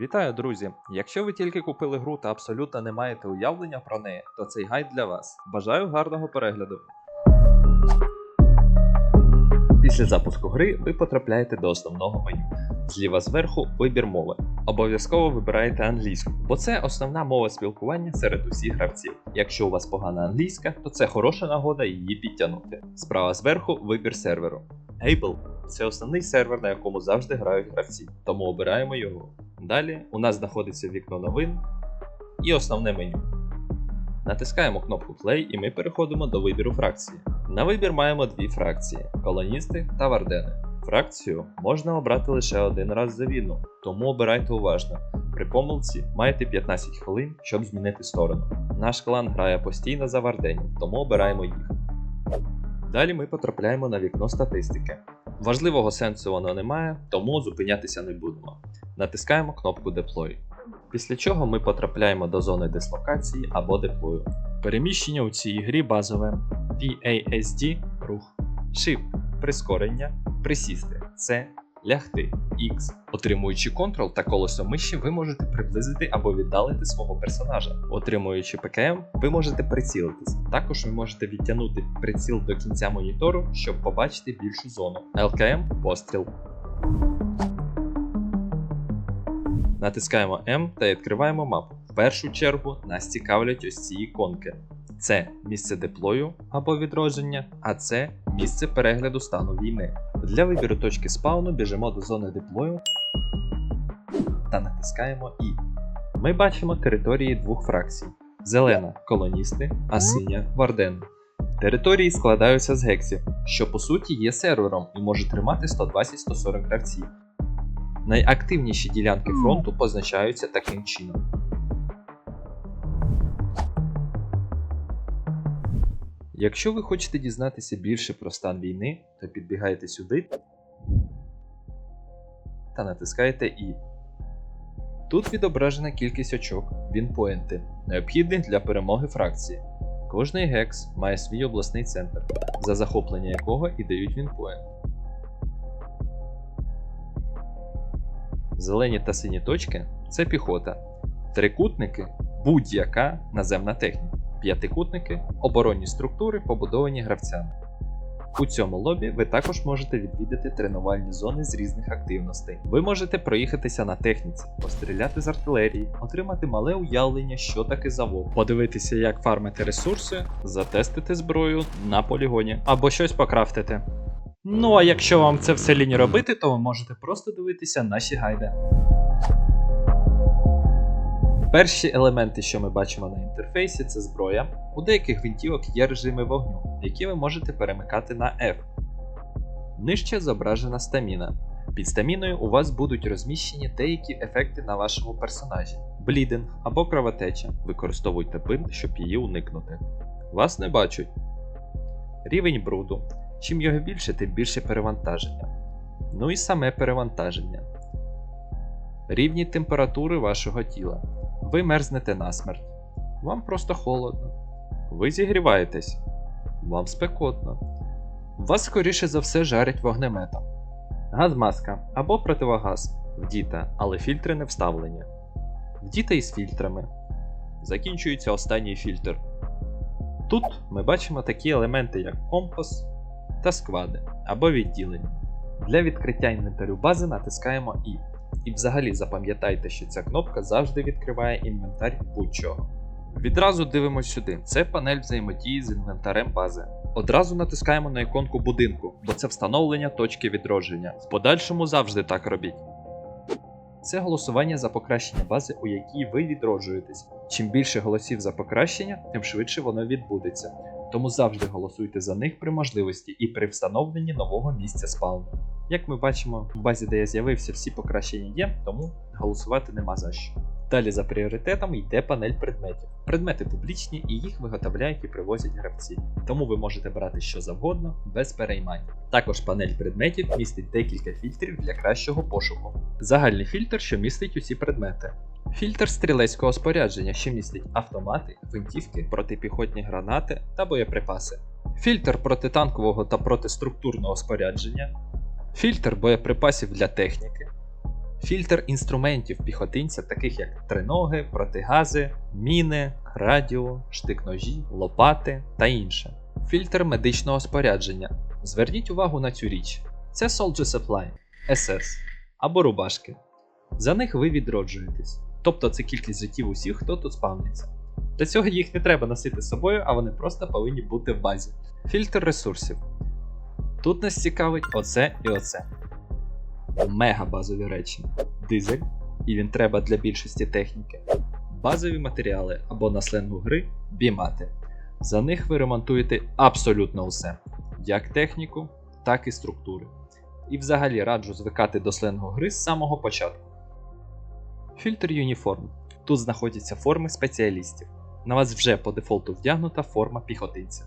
Вітаю, друзі! Якщо ви тільки купили гру та абсолютно не маєте уявлення про неї, то цей гайд для вас. Бажаю гарного перегляду. Після запуску гри ви потрапляєте до основного меню. Зліва зверху вибір мови. Обов'язково вибираєте англійську, бо це основна мова спілкування серед усіх гравців. Якщо у вас погана англійська, то це хороша нагода її підтягнути. Справа зверху вибір серверу. Able це основний сервер, на якому завжди грають гравці, тому обираємо його. Далі у нас знаходиться вікно новин і основне меню. Натискаємо кнопку Play і ми переходимо до вибіру фракції. На вибір маємо дві фракції: колоністи та вардени. Фракцію можна обрати лише один раз за війну, тому обирайте уважно. При помилці маєте 15 хвилин, щоб змінити сторону. Наш клан грає постійно за варденів, тому обираємо їх. Далі ми потрапляємо на вікно статистики. Важливого сенсу воно немає, тому зупинятися не будемо. Натискаємо кнопку Deploy. Після чого ми потрапляємо до зони дислокації або деплою. Переміщення у цій грі базове VASD рух, Shift прискорення, присісти, C лягти, X. Отримуючи Ctrl та колесо миші, ви можете приблизити або віддалити свого персонажа. Отримуючи ПКМ, ви можете прицілитись. Також ви можете відтягнути приціл до кінця монітору, щоб побачити більшу зону. ЛКМ постріл. Натискаємо М та відкриваємо мапу. В першу чергу нас цікавлять ось ці іконки. Це місце деплою або відродження, а це місце перегляду стану війни. Для вибіру точки спауну біжимо до зони деплою та натискаємо І. Ми бачимо території двох фракцій: зелена колоністи, а синя варден. Території складаються з гексів, що по суті є сервером і може тримати 120-140 гравців. Найактивніші ділянки фронту позначаються таким чином. Якщо ви хочете дізнатися більше про стан війни, то підбігайте сюди та натискаєте І. Тут відображена кількість очок, вінпоінти, необхідних для перемоги фракції. Кожний гекс має свій обласний центр, за захоплення якого і дають вінпоінт. Зелені та сині точки це піхота. Трикутники будь-яка наземна техніка. П'ятикутники оборонні структури, побудовані гравцями. У цьому лобі ви також можете відвідати тренувальні зони з різних активностей. Ви можете проїхатися на техніці, постріляти з артилерії, отримати мале уявлення, що таке завод, подивитися, як фармити ресурси, затестити зброю на полігоні або щось покрафтити. Ну а якщо вам це все лінь робити, то ви можете просто дивитися наші гайди. Перші елементи, що ми бачимо на інтерфейсі, це зброя. У деяких гвинтівок є режими вогню, які ви можете перемикати на F. Нижче зображена стаміна. Під стаміною у вас будуть розміщені деякі ефекти на вашому персонажі: блідинг або кровотеча. Використовуйте бинт, щоб її уникнути. Вас не бачать. Рівень бруду. Чим його більше, тим більше перевантаження. Ну і саме перевантаження. Рівні температури вашого тіла. Ви мерзнете насмерть. Вам просто холодно. Ви зігріваєтесь. Вам спекотно. Вас скоріше за все жарять вогнеметом. Газмаска або противогаз. Вдіта, але фільтри не вставлені. Вдіта із фільтрами. Закінчується останній фільтр. Тут ми бачимо такі елементи, як компас та склади або відділення. Для відкриття інвентарю бази натискаємо І. І взагалі запам'ятайте, що ця кнопка завжди відкриває інвентар будь-чого. Відразу дивимось сюди. Це панель взаємодії з інвентарем бази. Одразу натискаємо на іконку будинку, бо це встановлення точки відродження. В подальшому завжди так робіть. Це голосування за покращення бази, у якій ви відроджуєтесь. Чим більше голосів за покращення, тим швидше воно відбудеться. Тому завжди голосуйте за них при можливості і при встановленні нового місця спауну. Як ми бачимо, в базі, де я з'явився, всі покращення є, тому голосувати нема за що. Далі за пріоритетом йде панель предметів. Предмети публічні і їх виготовляють і привозять гравці, тому ви можете брати що завгодно без переймань. Також панель предметів містить декілька фільтрів для кращого пошуку. Загальний фільтр, що містить усі предмети. Фільтр стрілецького спорядження, що містить автомати, гвинтівки, протипіхотні гранати та боєприпаси. Фільтр протитанкового та протиструктурного спорядження. Фільтр боєприпасів для техніки. Фільтр інструментів піхотинця, таких як триноги, протигази, міни, радіо, штик-ножі, лопати та інше. Фільтр медичного спорядження. Зверніть увагу на цю річ. Це Soldier Supply, SS або рубашки. За них ви відроджуєтесь. Тобто це кількість життів усіх, хто тут спавниться. Для цього їх не треба носити з собою, а вони просто повинні бути в базі. Фільтр ресурсів. Тут нас цікавить оце і оце. Мега базові речі. Дизель, і він треба для більшості техніки. Базові матеріали або на сленгу гри бімати. За них ви ремонтуєте абсолютно усе, як техніку, так і структури. І взагалі раджу звикати до сленгу гри з самого початку. Фільтр юніформ. Тут знаходяться форми спеціалістів. На вас вже по дефолту вдягнута форма піхотинця.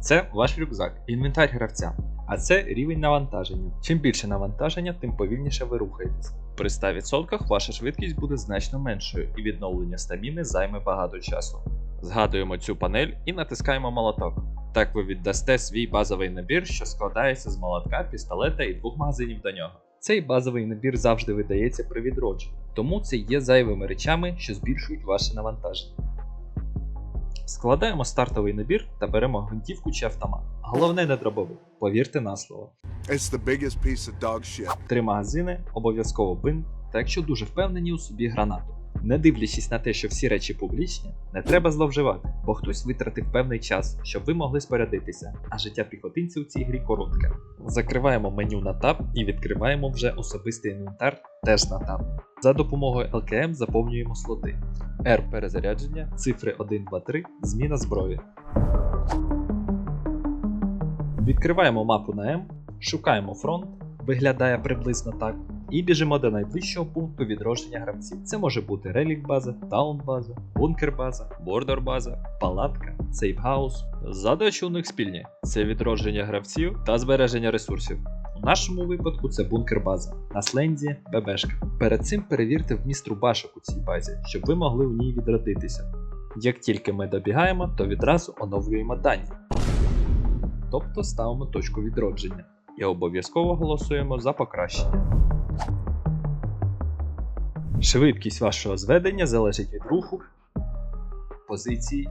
Це ваш рюкзак, інвентар гравця. А це рівень навантаження. Чим більше навантаження, тим повільніше ви рухаєтесь. При 100% ваша швидкість буде значно меншою, і відновлення стаміни займе багато часу. Згадуємо цю панель і натискаємо молоток. Так ви віддасте свій базовий набір, що складається з молотка, пістолета і двох магазинів до нього. Цей базовий набір завжди видається при відродженні, тому це є зайвими речами, що збільшують ваше навантаження. Складаємо стартовий набір та беремо гвинтівку чи автомат. Головне не дробовик, повірте на слово. It's the biggest piece of dog shit. Три магазини, обов'язково бинт, та якщо дуже впевнені у собі гранату. Не дивлячись на те, що всі речі публічні, не треба зловживати, бо хтось витратив певний час, щоб ви могли спорядитися, а життя піхотинця у цій грі коротке. Закриваємо меню на таб і відкриваємо вже особистий інвентар теж на таб. За допомогою LKM заповнюємо слоти. R перезарядження, цифри 1, 2, 3, зміна зброї. Відкриваємо мапу на М, шукаємо фронт, виглядає приблизно так, і біжимо до найближчого пункту відродження гравців. Це може бути релік база, таун база, бункер база, бордер база, палатка, сейфгаус. Задачі у них спільні: це відродження гравців та збереження ресурсів. У нашому випадку це бункер база, на сленді ББшка. Перед цим перевірте вміст рубашок у цій базі, щоб ви могли в ній відродитися. Як тільки ми добігаємо, то відразу оновлюємо дані. Тобто ставимо точку відродження і обов'язково голосуємо за покращення. Швидкість вашого зведення залежить від руху, позиції.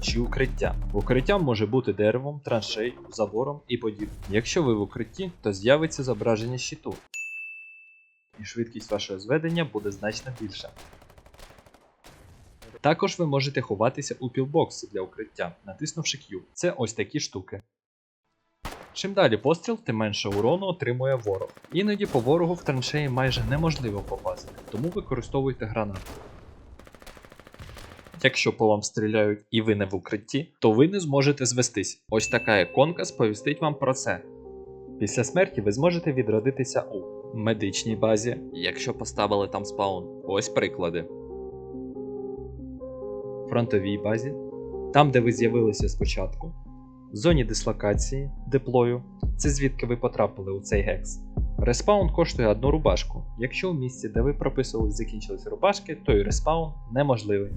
Чи укриття. Укриття може бути деревом, траншею, забором і подібне. Якщо ви в укритті, то з'явиться зображення щиту. І швидкість вашого зведення буде значно більша. Також ви можете ховатися у пілбокси для укриття, натиснувши Q. Це ось такі штуки. Чим далі постріл, тим менше урону отримує ворог. Іноді по ворогу в траншеї майже неможливо попасти, тому використовуйте гранату. Якщо по вам стріляють і ви не в укритті, то ви не зможете звестись. Ось така іконка сповістить вам про це. Після смерті ви зможете відродитися у медичній базі, якщо поставили там спаун. Ось приклади. Фронтовій базі, там, де ви з'явилися спочатку, в зоні дислокації, деплою, це звідки ви потрапили у цей гекс. Респаун коштує одну рубашку. Якщо в місці, де ви прописували, закінчились рубашки, то і респаун неможливий.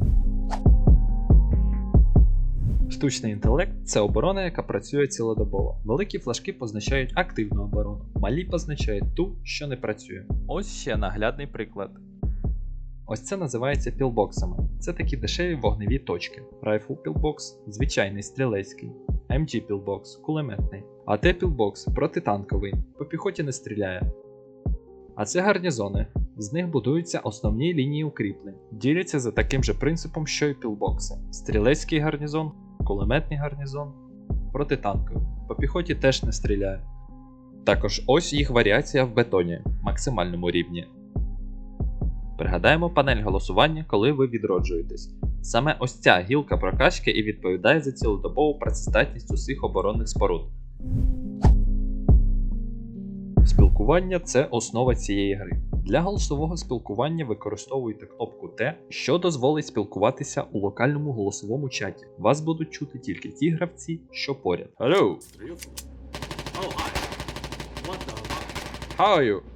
Штучний інтелект це оборона, яка працює цілодобово. Великі флажки позначають активну оборону, малі позначають ту, що не працює. Ось ще наглядний приклад. Ось це називається пілбоксами. Це такі дешеві вогневі точки. Rifle пілбокс, звичайний стрілецький, MG пілбокс, кулеметний. АТ пілбокс протитанковий, по піхоті не стріляє. А це гарнізони. З них будуються основні лінії укріплень. Діляться за таким же принципом, що й пілбокси: стрілецький гарнізон, кулеметний гарнізон, протитанковий. По піхоті теж не стріляє. Також ось їх варіація в бетоні, максимальному рівні. Пригадаємо панель голосування, коли ви відроджуєтесь. Саме ось ця гілка прокачки і відповідає за цілодобову працездатність усіх оборонних споруд. Спілкування це основа цієї гри. Для голосового спілкування використовуйте кнопку Т, що дозволить спілкуватися у локальному голосовому чаті. Вас будуть чути тільки ті гравці, що поряд. Hello, Three. Oh, hi. What the fuck? how are you?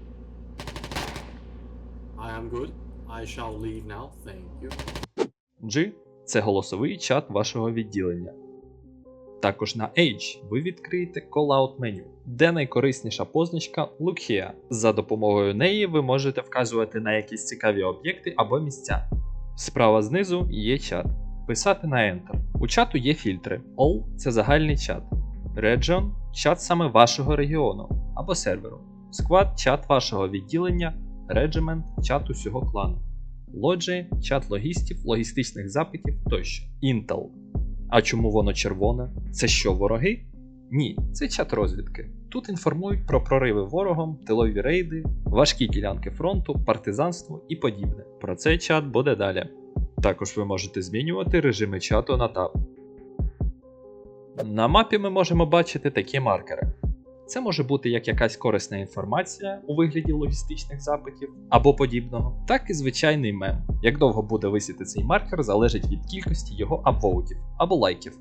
Am good. I shall leave now. Thank you. G, це голосовий чат вашого відділення. Також на Edge ви відкриєте Callout меню, де найкорисніша позначка Look Here. За допомогою неї ви можете вказувати на якісь цікаві об'єкти або місця. Справа знизу є чат. Писати на Enter. У чату є фільтри. All це загальний чат. Region чат саме вашого регіону або серверу. Squad чат вашого відділення. Regiment чат усього клану. Logi чат логістів, логістичних запитів тощо. Intel. А чому воно червоне? Це що, вороги? Ні, це чат розвідки. Тут інформують про прориви ворогом, тилові рейди, важкі ділянки фронту, партизанство і подібне. Про цей чат буде далі. Також ви можете змінювати режими чату на таб. На мапі ми можемо бачити такі маркери. Це може бути як якась корисна інформація у вигляді логістичних запитів або подібного, так і звичайний мем. Як довго буде висіти цей маркер, залежить від кількості його апвоутів або лайків.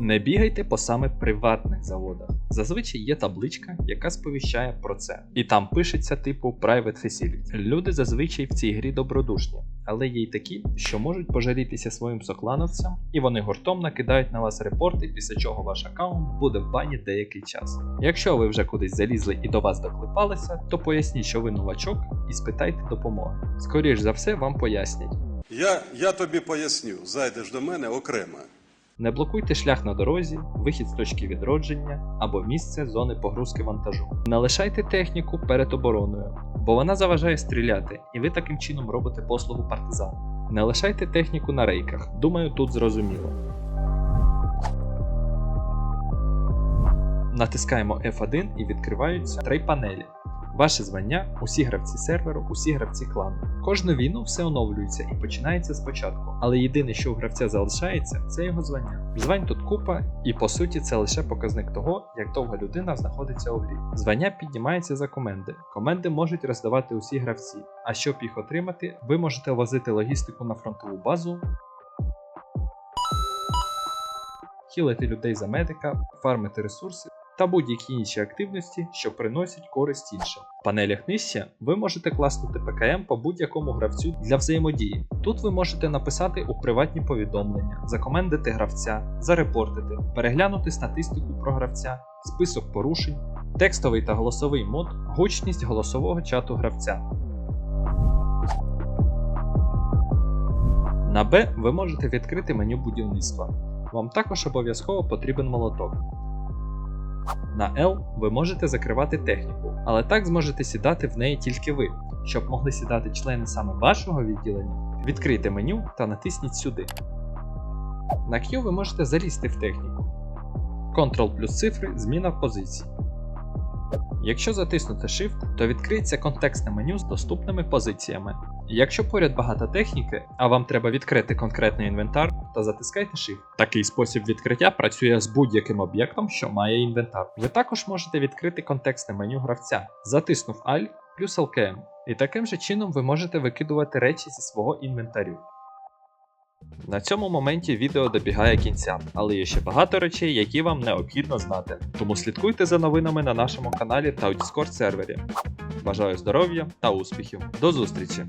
Не бігайте по саме приватних заводах. Зазвичай є табличка, яка сповіщає про це. І там пишеться типу Private Facility. Люди зазвичай в цій грі добродушні, але є й такі, що можуть пожарітися своїм соклановцям, і вони гуртом накидають на вас репорти, після чого ваш аккаунт буде в бані деякий час. Якщо ви вже кудись залізли і до вас доклепалися, то поясніть, що ви новачок, і спитайте допомоги. Скоріш за все, вам пояснять. Я, я тобі поясню, зайдеш до мене окремо. Не блокуйте шлях на дорозі, вихід з точки відродження або місце зони погрузки вантажу. Не лишайте техніку перед обороною, бо вона заважає стріляти, і ви таким чином робите послугу партизану. Не лишайте техніку на рейках, думаю, тут зрозуміло. Натискаємо F1 і відкриваються три панелі. Ваше звання, усі гравці серверу, усі гравці клану. Кожну війну все оновлюється і починається спочатку, але єдине, що у гравця залишається, це його звання. Звань тут купа, і по суті це лише показник того, як довго людина знаходиться у грі. Звання піднімається за коменди. Коменди можуть роздавати усі гравці, а щоб їх отримати, ви можете возити логістику на фронтову базу, хілити людей за медика, фармити ресурси та будь-які інші активності, що приносять користь іншим. В панелях нижче ви можете класнути ПКМ по будь-якому гравцю для взаємодії. Тут ви можете написати у приватні повідомлення, закомендити гравця, зарепортити, переглянути статистику про гравця, список порушень, текстовий та голосовий мод, гучність голосового чату гравця. На Б ви можете відкрити меню будівництва. Вам також обов'язково потрібен молоток. На L ви можете закривати техніку, але так зможете сідати в неї тільки ви. Щоб могли сідати члени саме вашого відділення, відкрийте меню та натисніть сюди. На Q ви можете залізти в техніку. Ctrl плюс цифри зміна позиції. Якщо затиснути Shift, то відкриється контекстне меню з доступними позиціями. Якщо поряд багато техніки, а вам треба відкрити конкретний інвентар, то затискайте Shift. Такий спосіб відкриття працює з будь-яким об'єктом, що має інвентар. Ви також можете відкрити контекстне меню гравця, затиснув Alt плюс LKM. І таким же чином ви можете викидувати речі зі свого інвентарю. На цьому моменті відео добігає кінця, але є ще багато речей, які вам необхідно знати. Тому слідкуйте за новинами на нашому каналі та у Discord сервері. Бажаю здоров'я та успіхів. До зустрічі!